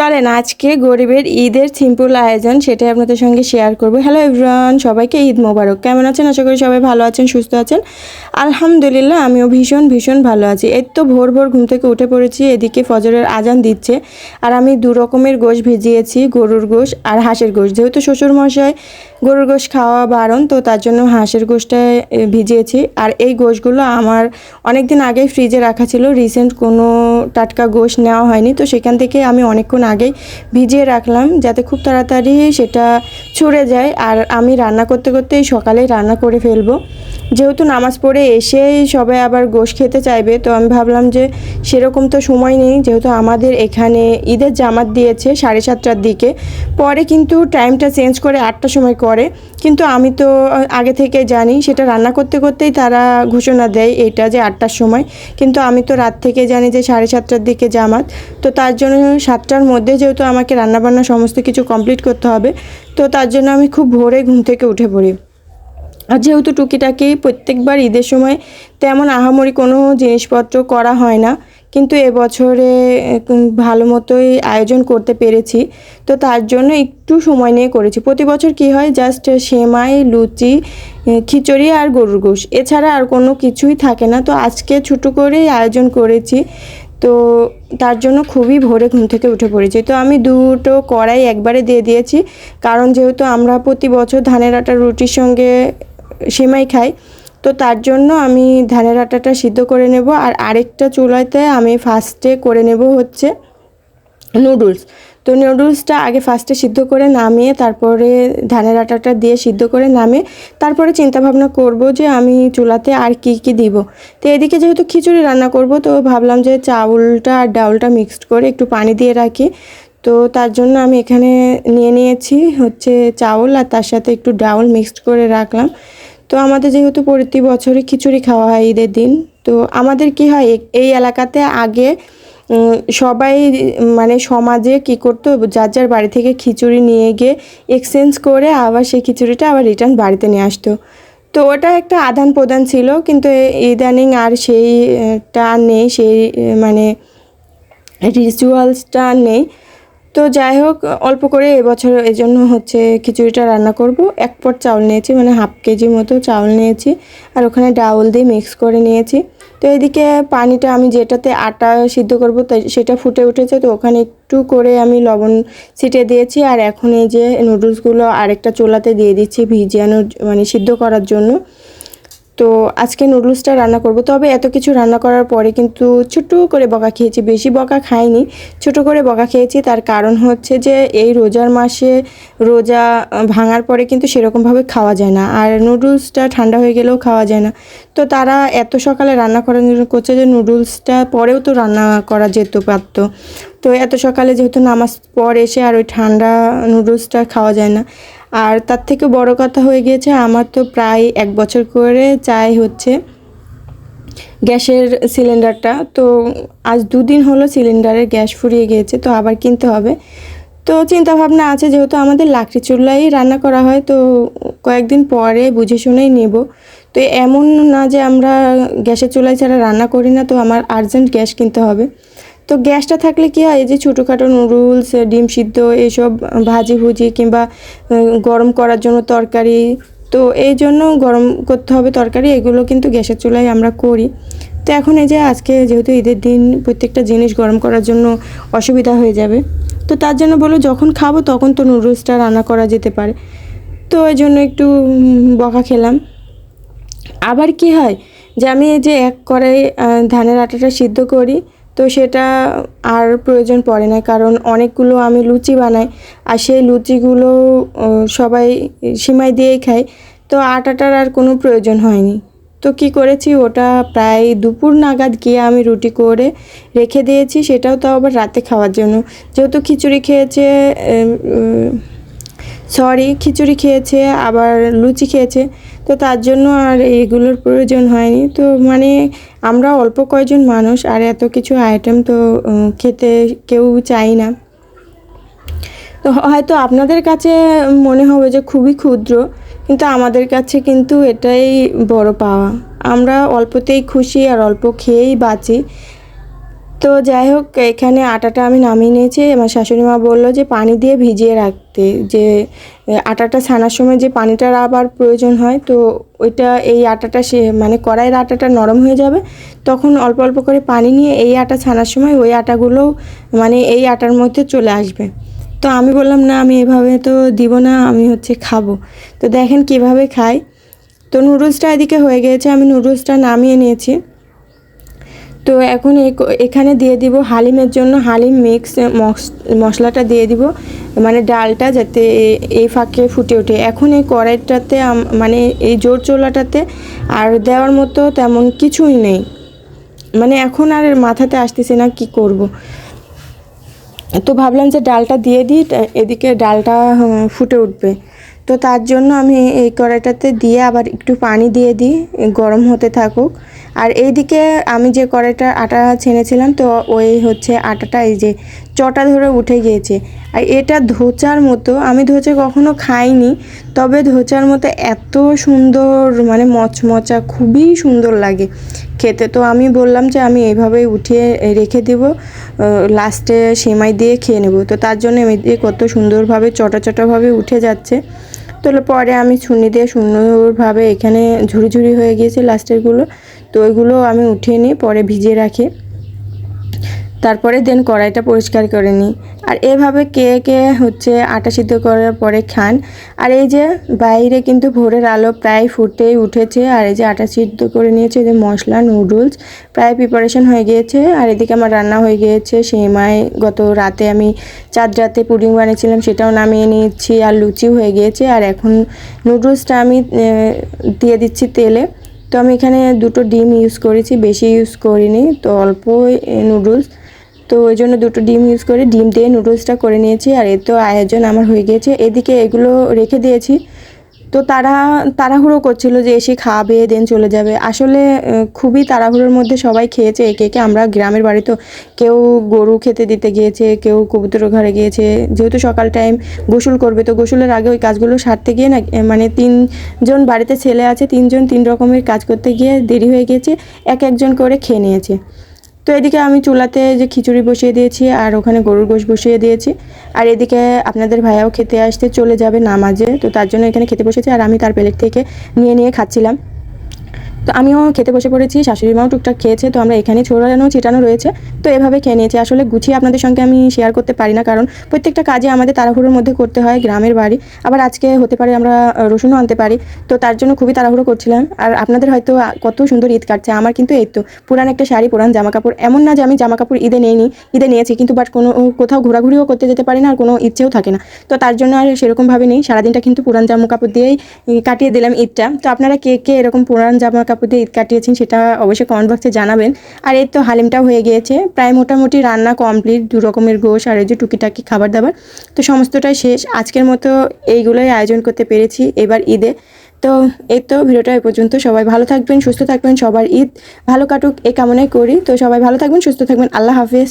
চলেন, আজকে গরিবের ঈদের সিম্পল আয়োজন সেটাই আপনাদের সঙ্গে শেয়ার করব। হ্যালো এভরিওয়ান সবাইকে ঈদ মোবারক। কেমন আছেন? আশা করি সবাই ভালো আছেন, সুস্থ আছেন। আলহামদুলিল্লাহ, আমিও ভীষণ ভীষণ ভালো আছি। এই তো ভোর ভোর ঘুম থেকে উঠে পড়েছি, এদিকে ফজরের আজান দিচ্ছে। আর আমি দু রকমের গোশ ভিজিয়েছি, গরুর গোশ আর হাঁসের গোশ। যেহেতু শ্বশুরমশাই গরুর গোশ খাওয়া বারণ, তো তার জন্য হাঁসের গোশটা ভিজিয়েছি। আর এই গোশগুলো আমার অনেক দিন আগেই ফ্রিজে রাখা ছিল রিসেন্ট কোনো টাটকা গোশ নেওয়া হয়নি, তো সেখান থেকে আমি অনেকক্ষণ আগেই ভিজিয়ে রাখলাম যাতে খুব তাড়াতাড়ি সেটা ছড়ে যায়। আর আমি রান্না করতে করতে সকালেই রান্না করে ফেলব। যেহেতু নামাজ পড়ে এসেই সবাই আবার গোশ খেতে চাইবে, তো আমি ভাবলাম যে সেরকম তো সময় নেই, যেহেতু আমাদের এখানে ঈদের জামাত দিয়েছে সাড়ে সাতটার দিকে। পরে কিন্তু টাইমটা চেঞ্জ করে আটটার সময় করে। কিন্তু আমি তো আগে থেকে জানি, সেটা রান্না করতে করতেই তারা ঘোষণা দেয় এটা যে আটটার সময়। কিন্তু আমি তো রাত থেকে জানি যে সাড়ে সাতটার দিকে জামাত। তো তার জন্য সাতটার মধ্যে যেহেতু আমাকে রান্নাবান্না সমস্ত কিছু কমপ্লিট করতে হবে, তো তার জন্য আমি খুব ভোরে ঘুম থেকে উঠে পড়ি। আর যেহেতু টুকিটাকি প্রত্যেকবার ঈদের সময় তেমন আহামরি কোনো জিনিসপত্র করা হয় না, কিন্তু এবছরে ভালো মতোই আয়োজন করতে পেরেছি। তো তার জন্য একটু সময় নিয়ে করেছি। প্রতি বছর কি হয় জাস্ট সেমাই, লুচি খিচুড়ি আর গরুর গোশ। এছাড়া আর কোনো কিছুই থাকে না। তো আজকে ছোটো করেই আয়োজন করেছি। তো তার জন্য খুবই ভোরে ঘুম থেকে উঠে পড়েছি। তো আমি দুটো কড়াই একবারে দিয়ে দিয়েছি। কারণ যেহেতু আমরা প্রতি বছর ধানের আটার রুটির সঙ্গে সেমাই খাই। তো তার জন্য আমি ধানের আটাটা সিদ্ধ করে নেব আর আরেকটা চুলাতে আমি ফার্স্টে করে নেব হচ্ছে নুডলস তো নুডলসটা আগে ফার্স্টে সিদ্ধ করে নামিয়ে তারপরে ধানের আটাটা দিয়ে সিদ্ধ করে নামিয়ে তারপরে চিন্তা ভাবনা করব যে আমি চুলাতে আর কি কি দিব। তো এদিকে যেহেতু খিচুড়ি রান্না করব, তো ভাবলাম যে চাউলটা আর ডাউলটা মিক্সড করে একটু পানি দিয়ে রাখি। তো তার জন্য আমি এখানে নিয়ে নিয়েছি হচ্ছে চাউল আর তার সাথে একটু ডাউল মিক্সড করে রাখলাম। তো আমাদের যেহেতু প্রতি বছরই খিচুড়ি খাওয়া হয় ঈদের দিন, তো আমাদের কি হয় এই এলাকাতে আগে সবাই মানে সমাজে কি করতো, যার যার বাড়ি থেকে খিচুড়ি নিয়ে গিয়ে এক্সচেঞ্জ করে আবার সেই খিচুড়িটা আবার রিটার্ন বাড়িতে নিয়ে আসতো। তো ওটা একটা আদান প্রদান ছিল, কিন্তু ইদানিং আর সেইটা নেই, সেই মানে রিচুয়ালসটা নেই। তো যাই হোক, অল্প করে এবছর এই জন্য হচ্ছে খিচুড়িটা রান্না করব। এক পট চাউল নিয়েছি মানে হাফ কেজি মতো চাউল নিয়েছি আর ওখানে ডাউল দিয়ে মিক্স করে নিয়েছি। তো এদিকে পানিটা আমি যেটাতে আটা সিদ্ধ করব তাই সেটা ফুটে উঠেছে, তো ওখানে একটু করে আমি লবণ ছিটিয়ে দিয়েছি আর এখন এই যে নুডলসগুলো আরেকটা চোলাতে দিয়ে দিচ্ছি ভিজিয়ানোর মানে সিদ্ধ করার জন্য। তো আজকে নুডলসটা রান্না করব। তবে এত কিছু রান্না করার পরে কিন্তু ছোটো করে বকা খেয়েছি, বেশি বকা খাইনি। ছোট করে বকা খেয়েছি, তার কারণ হচ্ছে যে এই রোজার মাসে রোজা ভাঙার পরে কিন্তু সেরকমভাবে খাওয়া যায় না। আর নুডলসটা ঠান্ডা হয়ে গেলেও খাওয়া যায় না। তো তারা এত সকালে রান্না করার জন্য করছে যে নুডলসটা পরেও তো রান্না করা যেত পারত। তো এত সকালে যেহেতু নামাজ পর এসে আর ওই ঠান্ডা নুডলসটা খাওয়া যায় না। আর তার থেকে বড় কথা হয়ে গিয়েছে, আমার তো প্রায় এক বছর করে চাই হচ্ছে গ্যাসের সিলিন্ডারটা। তো আজ দুদিন হলো সিলিন্ডারের গ্যাস ফুরিয়ে গিয়েছে, তো আবার কিনতে হবে। তো চিন্তা ভাবনা আছে, যেহেতু আমাদের লাকড়ি চুল্লাই রান্না করা হয়, তো কয়েকদিন পরে বুঝে শুনেই নেব। তো এমন না যে আমরা গ্যাসের চুলাই ছাড়া রান্না করি না, তো আমার আর্জেন্ট গ্যাস কিনতে হবে। তো গ্যাসটা থাকলে কি হয়? এই যে ছোটোখাটো নুডলস, ডিম সিদ্ধ এইসব ভাজি ভুজি কিংবা গরম করার জন্য তরকারি, তো এই জন্য গরম করতে হবে তরকারি, এগুলো কিন্তু গ্যাসের চুলায় আমরা করি। তো এখন এই যে আজকে যেহেতু ঈদের দিন, প্রত্যেকটা জিনিস গরম করার জন্য অসুবিধা হয়ে যাবে। তো তার জন্য বলো যখন খাব তখন তো নুডলসটা রান্না করা যেতে পারে। তো এই জন্য একটু বকা খেলাম। আবার কি হয়? যে আমি এই যে এক কড়াই ধানের আটাটা সিদ্ধ করি তো সেটা আর প্রয়োজন পড়ে না, কারণ অনেকগুলো আমি লুচি বানাই আর সেই লুচিগুলো সবাই সিমাই দিয়েই খায়। তো আটাটার আর কোনো প্রয়োজন হয়নি। তো কি করেছি, ওটা প্রায় দুপুর নাগাদ গিয়ে আমি রুটি করে রেখে দিয়েছি, সেটাও তো আবার রাতে খাওয়ার জন্য। যেহেতু খিচুড়ি খেয়েছে সরি, খিচুড়ি খেয়েছে, আবার লুচি খেয়েছে। তো তার জন্য আর এগুলোর প্রয়োজন হয়নি। তো মানে আমরা অল্প কয়জন মানুষ আর এত কিছু আইটেম তো খেতে কেউ চাই না। তো হয়তো আপনাদের কাছে মনে হবে যে খুবই ক্ষুদ্র, কিন্তু আমাদের কাছে কিন্তু এটাই বড় পাওয়া। আমরা অল্পতেই খুশি আর অল্প খেয়েই বাঁচি। তো যাই হোক, এখানে আটাটা আমি নামিয়ে নিয়েছি। আমার শাশুড়ি মা বলল যে পানি দিয়ে ভিজিয়ে রাখতে যে আটাটা ছানার সময় যে পানিটার আবার প্রয়োজন হয়, তো ওইটা এই আটাটা সে মানে কড়াইয়ের আটাটা নরম হয়ে যাবে, তখন অল্প অল্প করে পানি নিয়ে এই আটা ছানার সময় ওই আটাগুলো মানে এই আটার মধ্যে চলে আসবে। তো আমি বললাম, না, আমি এভাবে তো দিব না, আমি হচ্ছে খাব। তো দেখেন কীভাবে খাই তো নুডলসটা এদিকে হয়ে গিয়েছে, আমি নুডলসটা নামিয়ে নিয়েছি। তো এখন এখানে দিয়ে দিব হালিমের জন্য হালিম মিক্স মশলাটা দিয়ে দিব মানে ডালটা যাতে এই ফাঁকে ফুটে ওঠে। এখন এই কড়াইটাতে মানে এই জোর চোলাটাতে আর দেওয়ার মতো তেমন কিছুই নেই। মানে এখন আর মাথাতে আসতেছে না কি করব। তো ভাবলাম যে ডালটা দিয়ে দিই এদিকে ডালটা ফুটে উঠবে। তো তার জন্য আমি এই কড়াইটাতে দিয়ে আবার একটু পানি দিয়ে দিই, গরম হতে থাকুক। আর এইদিকে আমি যে কড়াইটা আটা ছেনেছিলাম, তো ওই হচ্ছে আটাটা এই যে চটা ধরে উঠে গিয়েছে। আর এটা ধোচার মতো, আমি ধোচা কখনো খাইনি, তবে ধোচার মতো এত সুন্দর মানে মচমচা, খুবই সুন্দর লাগে খেতে। তো আমি বললাম যে আমি এইভাবেই উঠিয়ে রেখে দেবো লাস্টে সেমাই দিয়ে খেয়ে নেব। তো তার জন্য কত সুন্দরভাবে চটা চটাভাবে উঠে যাচ্ছে। তো পরে আমি ছুনি দিয়ে সুন্দরভাবে এখানে ঝুড়ি ঝুড়ি হয়ে গিয়েছে লাস্টেরগুলো। তো ওইগুলো আমি উঠিয়ে নিই পরে ভিজিয়ে রাখি। তারপরে দেন কড়াইটা পরিষ্কার করে নিই। আর এভাবে কে কে হচ্ছে আটা সিদ্ধ করার পরে খান। আর এই যে বাইরে কিন্তু ভোরের আলো প্রায় ফুটেই উঠেছে। আর এই যে আটা সিদ্ধ করে নিয়েছে যে মশলা, নুডলস, প্রায় প্রিপারেশন হয়ে গিয়েছে। আর এদিকে আমার রান্না হয়ে গিয়েছে। সেমাই, গত রাতে আমি চাঁদ রাতে পুডিং বানিয়েছিলাম, সেটাও নামিয়ে নিয়েছি। আর লুচিও হয়ে গিয়েছে। আর এখন নুডলসটা আমি দিয়ে দিচ্ছি তেলে। তো আমি এখানে দুটো ডিম ইউজ করেছি, বেশি ইউজ করিনি। তো অল্প নুডলস। তো ওই জন্য দুটো ডিম ইউজ করে, ডিম দিয়ে নুডলসটা করে নিয়েছি, আর এর তো আয়োজন আমার হয়ে গিয়েছে। এদিকে এগুলো রেখে দিয়েছি। তো তারা, তাড়াহুড়ো করছিল যে এসে খাবে দেন চলে যাবে। আসলে খুবই তাড়াহুড়োর মধ্যে সবাই খেয়েছে, একে একে। আমরা গ্রামের বাড়ি তো কেউ গরু খেতে দিতে গিয়েছে, কেউ কবুতর ঘরে গিয়েছে। যেহেতু সকাল টাইম গোসল করবে, তো গোসলের আগে ওই কাজগুলো সারতে গিয়ে না মানে তিনজন বাড়িতে ছেলে আছে, তিনজন তিন রকমের কাজ করতে গিয়ে দেরি হয়ে গিয়েছে। এক একজন করে খেয়ে নিয়েছে। তো এদিকে আমি চুলাতে যে খিচুড়ি বসিয়ে দিয়েছি আর ওখানে গরুর গোশ বসিয়ে দিয়েছি। আর এদিকে আপনাদের ভাইয়াও খেতে আসতে চলে যাবে নামাজে, তো তার জন্য এখানে খেতে বসেছে আর আমি তার প্লেট থেকে নিয়ে নিয়ে খাচ্ছিলাম। তো আমিও খেতে বসে পড়েছি, শাশুড়ি মাও টুকটাক খেয়েছে, তো আমরা এখানে ছড়ানো, ছিটানো রয়েছে। তো এভাবে খেয়ে নিয়েছি। আসলে গুছিয়ে আপনাদের সঙ্গে আমি শেয়ার করতে পারি না, কারণ প্রত্যেকটা কাজে আমাদের তাড়াহুড়োর মধ্যে করতে হয় গ্রামের বাড়ি। আবার আজকে হতে পারে আমরা রসুনও আনতে পারি। তো তার জন্য খুবই তাড়াহুড়ো করছিলাম। আর আপনাদের হয়তো কত সুন্দর ঈদ কাটছে। আমার কিন্তু এই তো পুরান একটা শাড়ি, পুরান জামা কাপড় এমন না যে আমি জামা কাপড় ঈদে নেইনি, ঈদে নিয়েছি। কিন্তু বাট কোনো কোথাও ঘোরাঘুরিও করতে যেতে পারি না আর কোনো ইচ্ছেও থাকে না। তো তার জন্য আর সেরকমভাবে নেই। সারাদিনটা কিন্তু পুরান জামা কাপড় দিয়েই কাটিয়ে দিলাম ঈদটা। তো আপনারা কে কে এরকম পুরান জামা কাপড় দিয়ে ঈদ কাটিয়েছেন, সেটা অবশ্যই কমেন্ট বক্সে জানাবেন। আর এই তো হালিমটাও হয়ে গিয়েছে। প্রায় মোটামুটি রান্না কমপ্লিট দু রকমের গোশ, আর এই যে টুকিটাকি খাবার দাবার তো সমস্তটাই শেষ। আজকের মতো এইগুলোই আয়োজন করতে পেরেছি এবার ঈদে। তো এই তো ভিডিওটা এই পর্যন্ত। সবাই ভালো থাকবেন, সুস্থ থাকবেন, সবার ঈদ ভালো কাটুক, এই কামনাই করি। তো সবাই ভালো থাকবেন, সুস্থ থাকবেন। আল্লাহ হাফেজ।